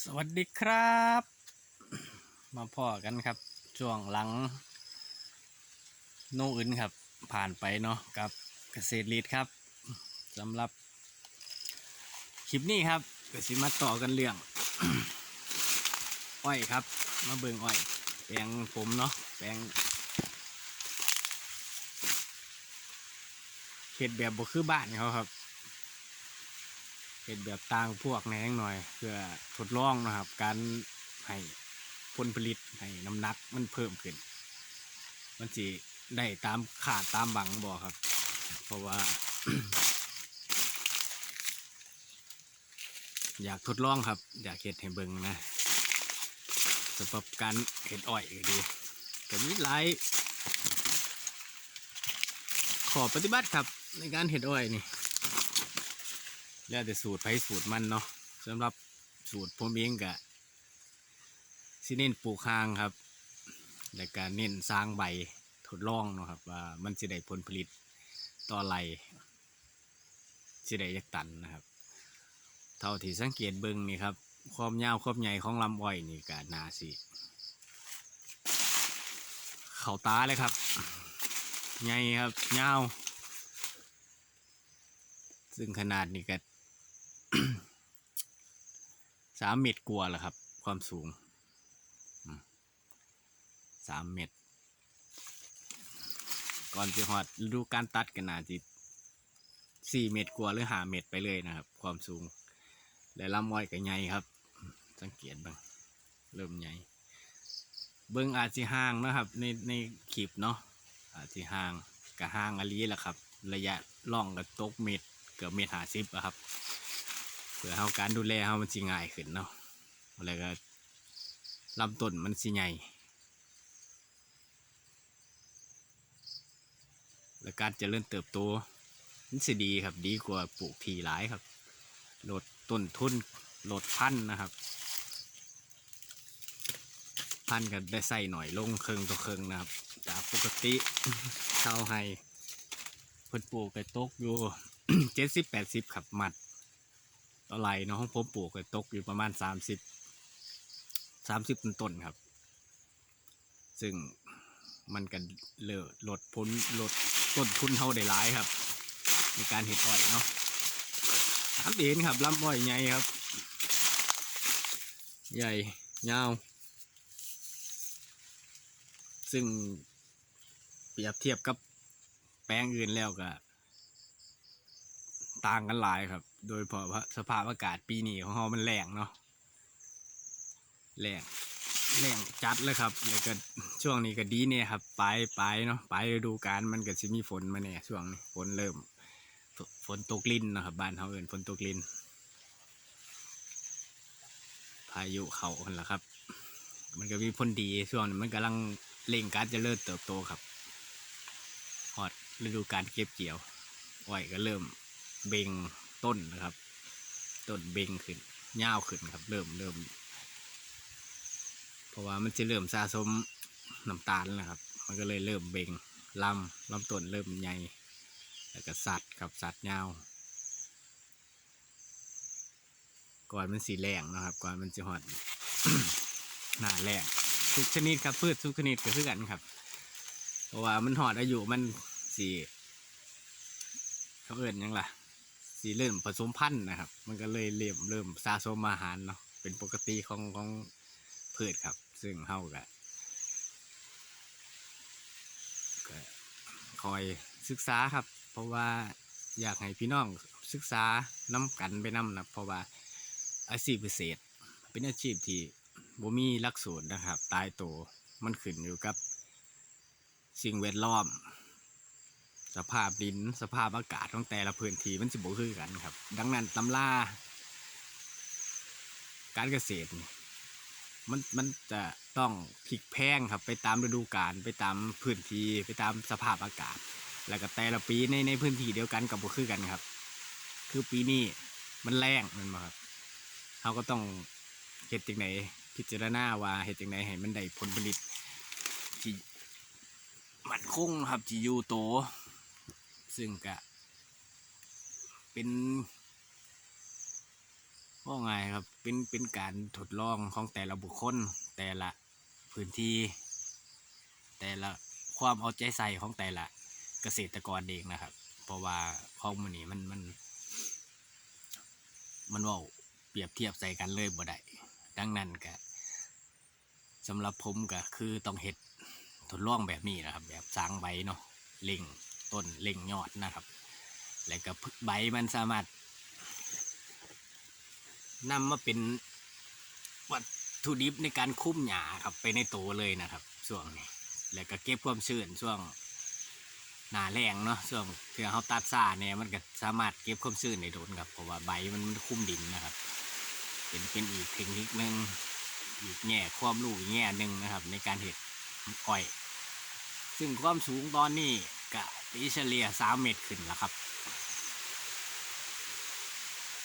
สวัสดีครับ มาพ่อกันครับ ช่วงหลัง โนอื่นครับ ผ่านไปเนาะกับเกษตรลีดครับสำหรับ คลิปนี้ครับก็สิมาต่อกันเรื่อง อ้อยครับ มาเบิงอ้อย แปลงผมเนาะแปลงเห็ดแบบบ่คือบ้านเขาครับ เห็ดแบบต่างพวกแหนงหน่อย เพื่อทดลองนะครับ การให้ผลผลิตให้น้ำหนักมันเพิ่มขึ้น มันสิได้ตามขาดตามบังบอกครับ เพราะว่า อยากทดลองครับ อยากเห็ดให้เบิงนะสำหรับการเห็ดอ้อยก็ดีแต่มีหลายขอปฏิบัติครับในการเห็ดอ้อยนี่ แล้วแต่สูตรไผสูตรมันเนาะสำหรับสูตรผมเองกะสิเน้นปลูกคางครับ และการเน้นสร้างใบทดลองเนาะครับว่ามันจะได้ผลผลิตต่อไรสิได้ยักตันนะครับ เท่าที่สังเกตเบิ่งนี่ครับความยาวความใหญ่ของลำอ้อยนี่กะนาสิเข่าตาเลยครับใหญ่ครับยาว ซึ่งขนาดนี้ก็ สามเมตรกว่าแหละครับ ความสูงสามเมตร ก่อนจะหอดดูการตัดกันนาจิสี่เมตรกว่าหรือห้าเมตรไปเลยนะครับ ความสูง และลำอ้อยก็ใหญ่ครับ สังเกตบ้างเริ่มใหญ่เบิ้งอาจจะห่างนะครับ ในในคลิปเนาะอาจจะห่างกับห่างอลีแหละครับ ระยะล่องกับตกเมตรเกือบเมตรหาสิบอะครับ พื่อเฮาการดูแลเฮามันสิง่ายขึ้นเนาะแล้วก็ลำต้นมันสิใหญ่และการเจริญเติบโตมันสิดีครับดีกว่าปลูกทีหลายครับลดต้นทุนลดพันธุ์นะครับ พันธุ์ก็ได้ใส่หน่อยลงเคิงต่อเคิงนะครับจากปกติชาไฮเพิ่นปลูกไปตกอยู่เจ็ดสิบแปดสิบครับหมัด ต่อไรเนาะของผมปลูกก็ตกอยู่ประมาณสามสิบสามสิบต้นครับ ซึ่งมันกันเลอลดพ้นลดต้นทุนเท่าได้หลายครับ ในการเห็ดอ้อยเนาะสามเดือนครับลำอ้อยใหญ่ครับ ใหญ่ยาว ซึ่งเปรียบเทียบกับแปลงอื่นแล้วก็ต่างกันหลายครับ โดยเพราะว่าสภาพอากาศปีนี้ของเรามันแรงเนาะแรงแรงจัดเลยครับ แล้วก็ช่วงนี้ก็ดีเนี่ยครับปลายปลายเนาะปลายฤดูกาลมันก็จะมีฝนมาเนี่ยช่วงนี้ฝนเริ่ม ฝนตกลินนะครับบ้านเขาเอินฝนตกลิน พายุเขาคนละครับ มันก็มีผลดีช่วงนี้มันกำลังเร่งการเจะเริ่มเติบโตครับฮอดฤดูการเก็บเกี่ยวอ้อยก็เริ่มเบ่ง ต้นนะครับ ต้นเบ่งขึ้นยาวขึ้นครับ เริ่มเริ่มเพราะว่ามันจะเริ่มสะสมน้ำตาลนะครับ มันก็เลยเริ่มเบ่งลำลำต้นเริ่มใหญ่แล้วก็สัตว์ครับสัตว์ยาวก่อนมันสีแรงนะครับ ก่อนมันจะหอดหน้าแรงทุกชนิดครับพืชทุกชนิดก็คือกันครับ เพราะว่ามันหอดอายุมันสีเขาเอิญยังล่ะ สีเริ่มผสมพันธุ์นะครับ มันก็เลยเริ่มเริ่มสะสมอาหารเนาะเป็นปกติของของพืชครับ ซึ่งเฮาก็ก็คอยศึกษาครับ เพราะว่าอยากให้พี่น้องศึกษาน้ำกันไปน้ำนะเพราะว่าอาชีพเกษตรเป็นอาชีพที่บ่มีลักสูตรนะครับ ตายตัวมันขึ้นอยู่กับสิ่งแวดล้อม สภาพดินสภาพอากาศของแต่ละพื้นที่มันสิบ่คือกันครับ ดังนั้นตำราการเกษตรมันมันจะต้องพลิกแพงครับ ไปตามฤดูกาลไปตามพื้นที่ไปตามสภาพอากาศ แล้วก็แต่ละปีในในพื้นที่เดียวกันกับบ่คือกันครับ คือปีนี้มันแรงมันมาครับเขาก็ต้องเห็ดจังไหนพิจารณาว่าเห็ดจังไหนให้มันได้ผลผลิตที่มันคงครับที่อยู่โต ซึ่งก็เป็นว่าไงครับ เป็นเป็นการทดลองของแต่ละบุคคล แต่ละพื้นที่ แต่ละความเอาใจใส่ของแต่ละเกษตรกรเองนะครับ เพราะว่าข้อมูลนี้มันมัน มันว่าเปรียบเทียบใส่กันเลยบ่ได้ดังนั้นก็สำหรับผมก็คือต้องเห็ดทดลองแบบนี้นะครับ แบบสร้างใบเนาะเล่ง ต้นเล่งยอดนะครับ แล้วก็ใบมันสามารถนำมาเป็นวัตถุดิบในการคุ้มหญ้าครับไปในโตเลยนะครับช่วงนี้ แล้วก็เก็บความชื้นช่วงหนาแรงเนาะช่วงเพื่อเขาตัดซ่าเนี่ยมันก็สามารถเก็บความชื้นในโดนครับเพราะว่าใบมันมันคุ้มดินนะครับ เป็นเป็นอีกเทคนิคหนึ่งอีกแง่ความรู้อีกแง่หนึ่งนะครับ ในการเห็ดอ้อย ซึ่งความสูงตอนนี้ ตีเฉลี่ยสามเมตรขึ้นแล้วครับ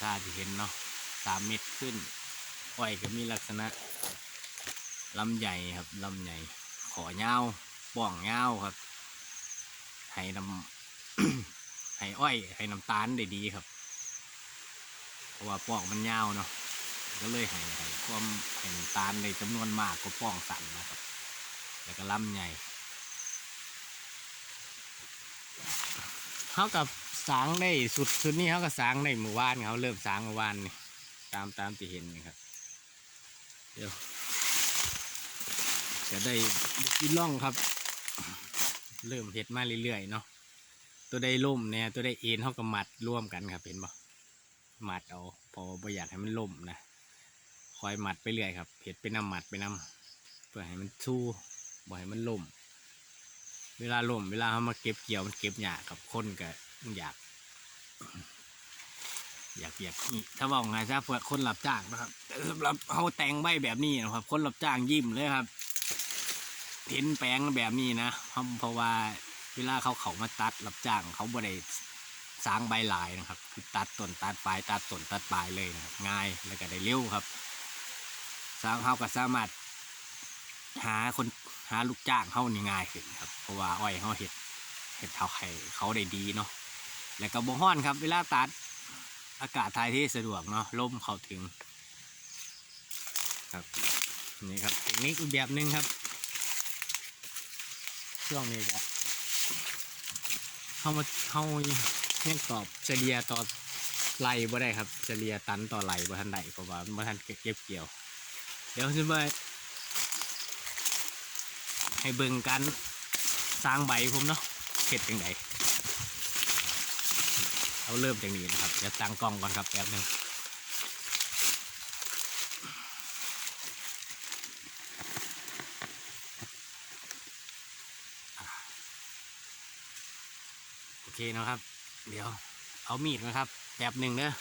ถ้าที่เห็นเนาะสามเมตรขึ้นอ้อยก็มีลักษณะลำใหญ่ครับลำใหญ่ขอยาป่องยาครับ ให้น้ำให้อ้อย ให้น้ำตาลได้ดีครับ เพราะว่าป่องมันยาเนาะก็เลยให้ให้ความให้น้ำตาลในจำนวนมากกว่าป่องสั้นนะครับ แล้วก็ลำใหญ่ เขากับสางได้สุดสุดนี้เขาก็สางได้เมื่อวานเขาเริ่มสางเมื่อวานนี่ตามตามที่เห็นนี่ครับ เดี๋ยว จะได้กินล่องครับ เริ่มเห็ดมาเรื่อยๆเนาะตัวได้ล่มเนี่ยตัวได้เอ็นเขาก็มัดร่วมกันครับเห็นบ่มัดเอาพอบ่อยากให้มันล่มนะคอยหมัดไปเรื่อยครับเห็ดไปน้ำหมัดไปน้ำเพื่อให้มันสู้บ่ให้มันล่ม เวลาล่มเวลาเขามาเก็บเกี่ยวมันเก็บยากครับคนก็อยาก อยากอยากถ้าบอกไงซะเพื่อคนรับจ้างนะครับแต่สำหรับเขาแต่งใบแบบนี้นะครับ คนรับจ้างยิ้มเลยครับเห็นแปลงแบบนี้นะเพราะเพราะว่าเวลาเขาเขามาตัดรับจ้างเขาบ่ได้สร้างใบลายนะครับ คือตัดต้นตัดปลายตัดต้นตัดปลายเลยนะครับง่ายแล้วก็ได้เร็วครับสร้างเขาก็สามารถหาคน หาลูกจ้างเขานี่ง่ายขึ้นครับ เพราะว่าอ้อยเขาเห็ดเห็ดเท่าไข่เขาได้ดีเนาะแล้วก็บ่ฮ้อนครับ เวลาตัดอากาศทายที่สะดวกเนาะลมเข้าถึง ครับนี่ครับเทคนิคอีกแบบหนึ่งครับช่วงนี้จะเข้ามาเขายังตอบเฉลี่ยต่อไหลบ่ได้ครับเฉลี่ยตันต่อไหลบ่ทันได้เพราะว่าบ่ทันเก็บเกี่ยว เดี๋ยวจะมา ให้เบิ่งกันสร้างใบผมเนาะเห็ดยังไงเอาเริ่มจากนี้นะครับเดี๋ยวตั้งกล้องก่อนครับแป๊บหนึงโอเคนะครับ เดี๋ยวเอามีดนะครับ แบบหนึ่งเนอะ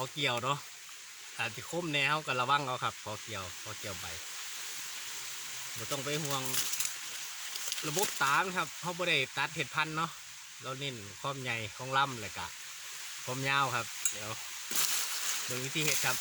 อเกี่ยวเนาะอาจจะคมแนวก็ระวังเอาครับขอเกี่ยวขอเกี่ยวใบเราต้องไปห่วง ระบบตามครับเขาบ่ได้ตัดเห็ดพันเนาะเราเน้นความใหญ่ของลำเลยกะความยาวครับ เดี๋ยวดูวิธีเห็ดครับ